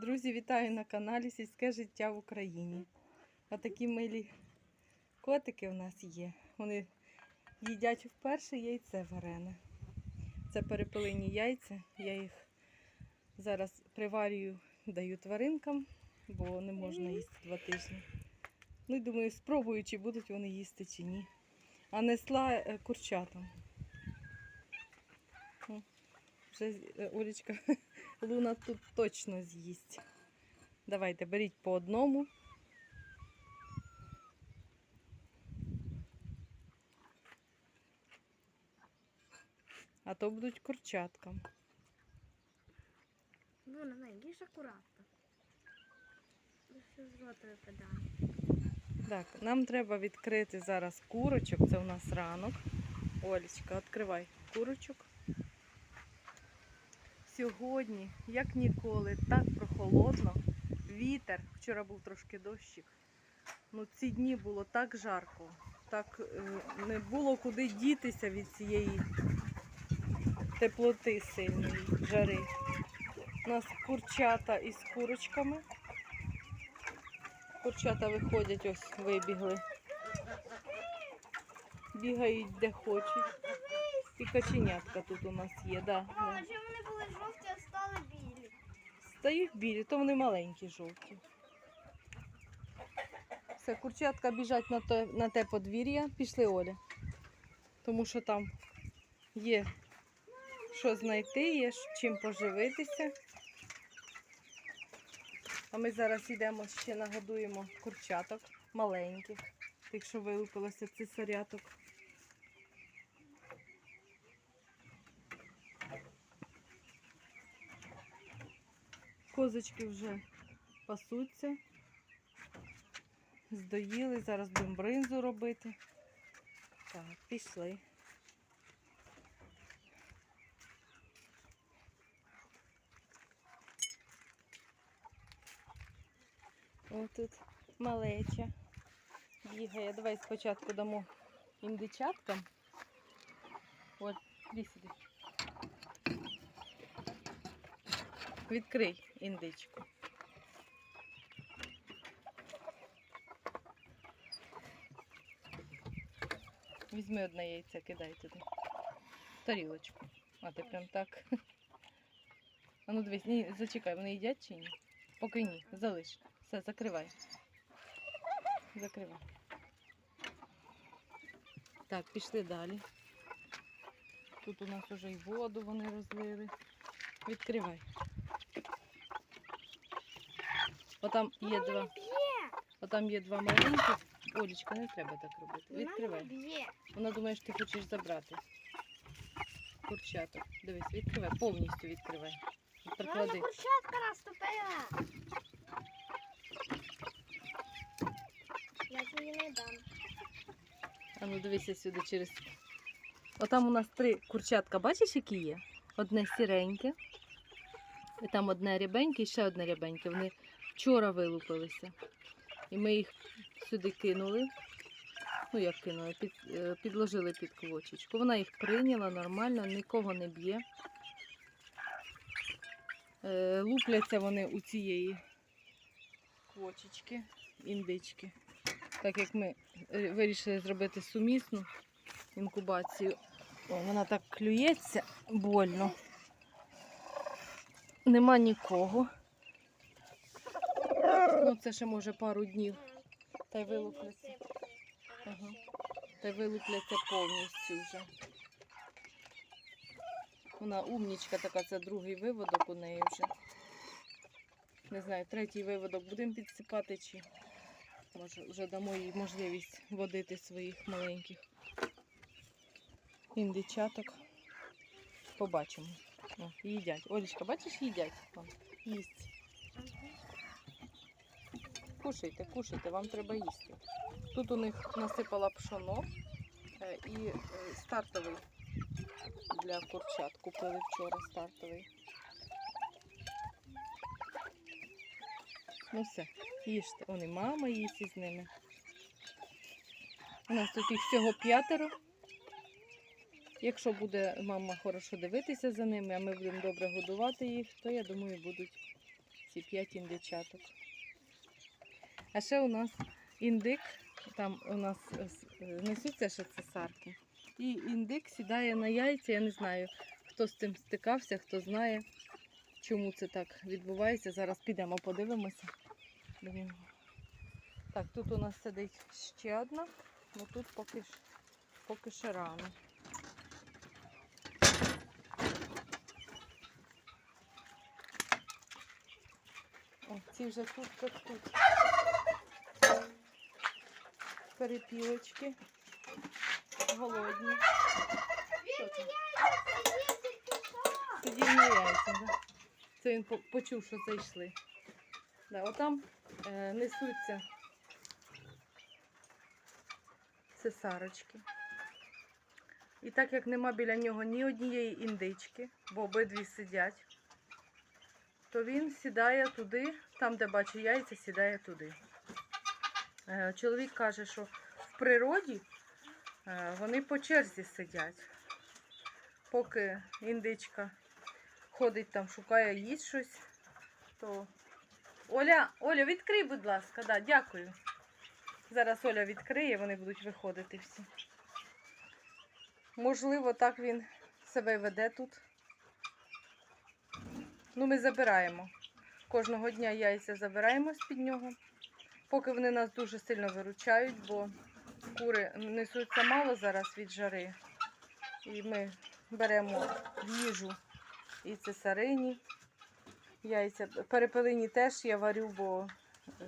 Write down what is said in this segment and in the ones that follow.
Друзі, вітаю на каналі Сільське життя в Україні. Отакі милі котики у нас є. Вони їдять вперше яйце варене. Це перепилені яйця. Я їх зараз приварюю, даю тваринкам, бо не можна їсти два тижні. Ну і думаю, спробую, чи будуть вони їсти, чи ні. А несла е, курчатам. О, Вже е, Олечка Луна тут точно з'їсть. Давайте, беріть по одному. А то будуть курчаткам. Луна, їж акуратно. Все з рота випадає. Так, нам треба відкрити зараз курочок. Це у нас ранок. Олечка, відкривай курочок. Сьогодні, як ніколи, так прохолодно. Вітер. Вчора був трошки дощик. Ну, ці дні було так жарко, так е, не було куди дітися від цієї теплоти сильної, жари. У нас курчата із курочками. Курчата виходять, ось вибігли. Бігають де хочуть. І каченятка тут у нас є, да, да. А чи вони були жовті, а стали білі? Стають білі, то вони маленькі жовті. Все, курчатка біжать на те, на те подвір'я. Пішли Оля. Тому що там є що знайти, є чим поживитися. А ми зараз йдемо ще нагодуємо курчаток маленьких, тих, що вилупилося цесаряток. Козочки вже пасуться. Здоїли, зараз будемо бринзу робити. Так, пішли. Ось тут малеча бігає. Давай спочатку дамо індичаткам. От, сюди. Відкрий індичку. Візьми одне яйце, кидай туди. Тарілочку. А ти прям так. А ну дивись, ні, зачекай, вони їдять чи ні? Поки ні, залиш. Все, закривай. Закривай. Так, пішли далі. Тут у нас вже й воду вони розлили. Відкривай. Отам є два. Отам є два маленьких. Олічка, не треба так робити. Відкривай. Вона думає, що ти хочеш забрати. Курчаток. Дивись, відкривай, повністю відкривай. Приклади. курчатка наступила. Я тобі не дам. А ну дивися сюди через. Отам у нас три курчатка, бачиш, які є? Одне сіреньке, і там одне рябеньке і ще одне рябеньке. Вони вчора вилупилися. І ми їх сюди кинули. Ну, як кинули, під, е, підложили під квочечку. Вона їх прийняла нормально, нікого не б'є. Е, Лупляться вони у цієї квочечки, індички. Так як ми е, вирішили зробити сумісну інкубацію. О, вона так клюється больно. Нема нікого. Ну, це ще може пару днів. Та й вилупляться. Ага. Та й вилупляться повністю вже. Вона умнічка така, це другий виводок у неї вже. Не знаю, третій виводок будемо підсипати чи може вже дамо їй можливість водити своїх маленьких індичаток. Побачимо. О, їдять. Олечка, бачиш, їдять? Їсть. Кушайте, кушайте, вам треба їсти. Тут у них насипала пшоно е, і е, стартовий для курчат. Купили вчора стартовий. Ну все, їжте. Вони мама їсть із ними. У нас тут їх всього п'ятеро. Якщо буде мама хорошо дивитися за ними, а ми будемо добре годувати їх, то я думаю, будуть ці п'ять індичаток. А ще у нас індик, там у нас е, е, несуться ще цесарки. І індик сідає на яйця. Я не знаю, хто з цим стикався, хто знає, чому це так відбувається. Зараз підемо, подивимося. Так, тут у нас сидить ще одна, але тут поки, поки ще рано. О, ці вже тут, як тут. Перепілочки. Голодні. Сидів на яйця, да? Це він почув, що зайшли. Да, отам е, несуться цесарочки. І так як нема біля нього ні однієї індички, бо обидві сидять, то він сідає туди, там, де бачить яйця, сідає туди. Е, Чоловік каже, що в природі е, вони по черзі сидять. Поки індичка ходить там, шукає їсть щось, то. Оля, Оля, відкрий, будь ласка, да, дякую. Зараз Оля відкриє, вони будуть виходити всі. Можливо, так він себе веде тут. Ну, ми забираємо. Кожного дня яйця забираємо з-під нього, поки вони нас дуже сильно виручають, бо кури несуться мало зараз від жари. І ми беремо їжу і цесарині. Яйця. Перепелині теж я варю, бо е,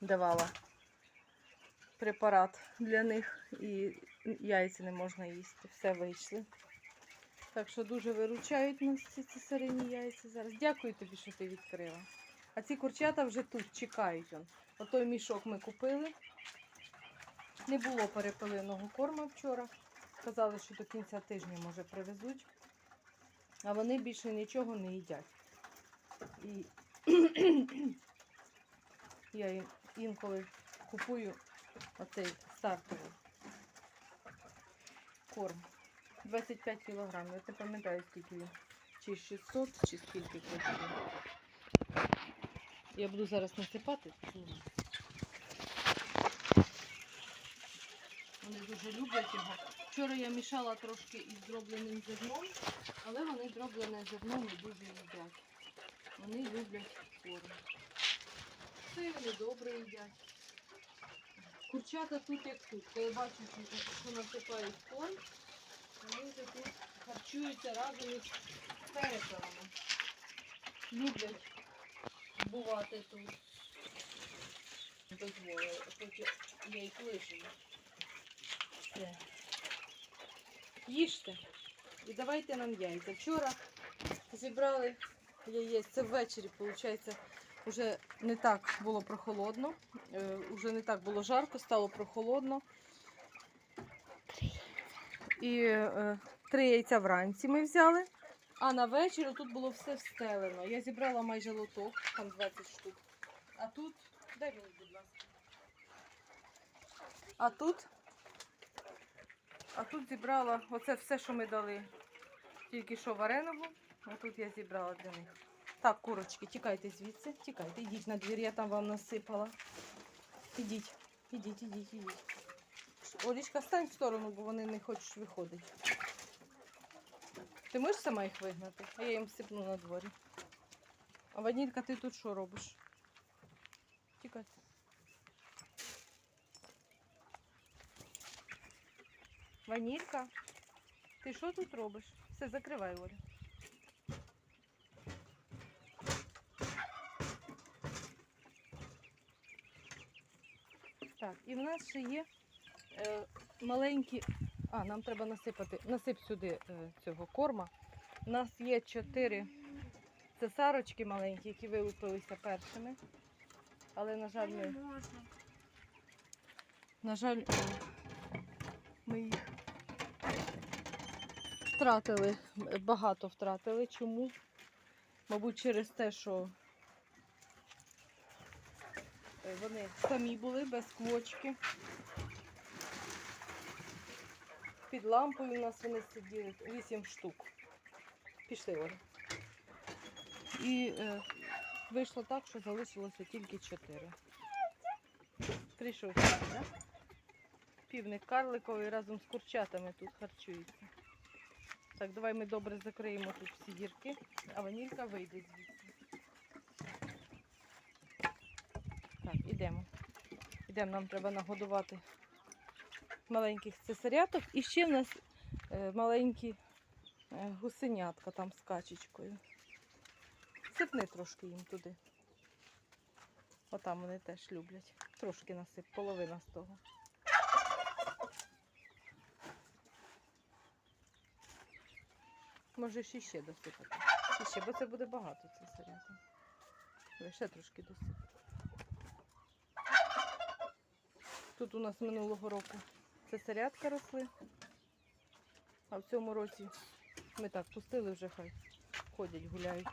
давала препарат для них і яйця не можна їсти. Все вийшли. Так що дуже виручають нас ці цесарині яйця зараз. Дякую тобі, що ти відкрила. А ці курчата вже тут чекають. Отой мішок ми купили. Не було перепелиного корма вчора. Казали, що до кінця тижня може привезуть. А вони більше нічого не їдять. І я їм інколи купую оцей стартовий корм. 25 кілограмів. Я не пам'ятаю, скільки він. Чи 600, чи скільки коштує. Я буду зараз насипати. Вони дуже люблять його. Вчора я мішала трошки із дробленим зерном, але вони дроблене зерно не дуже їдять. Вони люблять корм. Це вони добре їдять. Курчата тут як тут. Коли бачать, що насипають корм, вони вже тут харчуються разом із перепелами. Люблять бувати тут. Дозволили, поки я їх лишила. Все. Їжте. І давайте нам яйця. Вчора зібрали яєць. Це ввечері, виходить, вже не так було прохолодно. Е, Уже не так було жарко, стало прохолодно. І е, три яйця вранці ми взяли. А на вечір тут було все встелено. Я зібрала майже лоток, там 20 штук. А тут, дай мені, будь ласка. А тут, а тут зібрала оце все, що ми дали. Тільки що вареного, а тут я зібрала для них. Так, курочки, тікайте звідси, тікайте, йдіть на двір, я там вам насипала. Ідіть, ідіть, ідіть, ідіть. Олічка, стань в сторону, бо вони не хочуть виходити. Ти можеш сама їх вигнати? А я їм сипну на дворі. А Ванілька, ти тут що робиш? Тікай. Ванілька, ти що тут робиш? Все, закривай, Оля. Так, і в нас ще є маленькі. А, нам треба насипати. Насип сюди е, цього корма. У нас є чотири цесарочки маленькі, які вилупилися першими. Але, на жаль, ми, на жаль, е, ми їх втратили, е, багато втратили. Чому? Мабуть, через те, що е, вони самі були без квочки. Під лампою у нас вони сиділи 8 штук. Пішли Оля. І е, вийшло так, що залишилося тільки чотири. Прийшов сюди, да? Півник карликовий разом з курчатами тут харчується. Так, давай ми добре закриємо тут всі дірки, а ванілька вийде звідси. Так, ідемо. Ідемо, нам треба нагодувати маленьких цесаряток. І ще в нас е, маленькі е, гусенятка там з качечкою. Сипни трошки їм туди. Отам вони теж люблять. Трошки насип, половина з того. Можеш іще досипати. Іще, бо це буде багато цесаряток. Ще трошки досип. Тут у нас минулого року цесарятка росли. А в цьому році ми так пустили вже хай ходять, гуляють.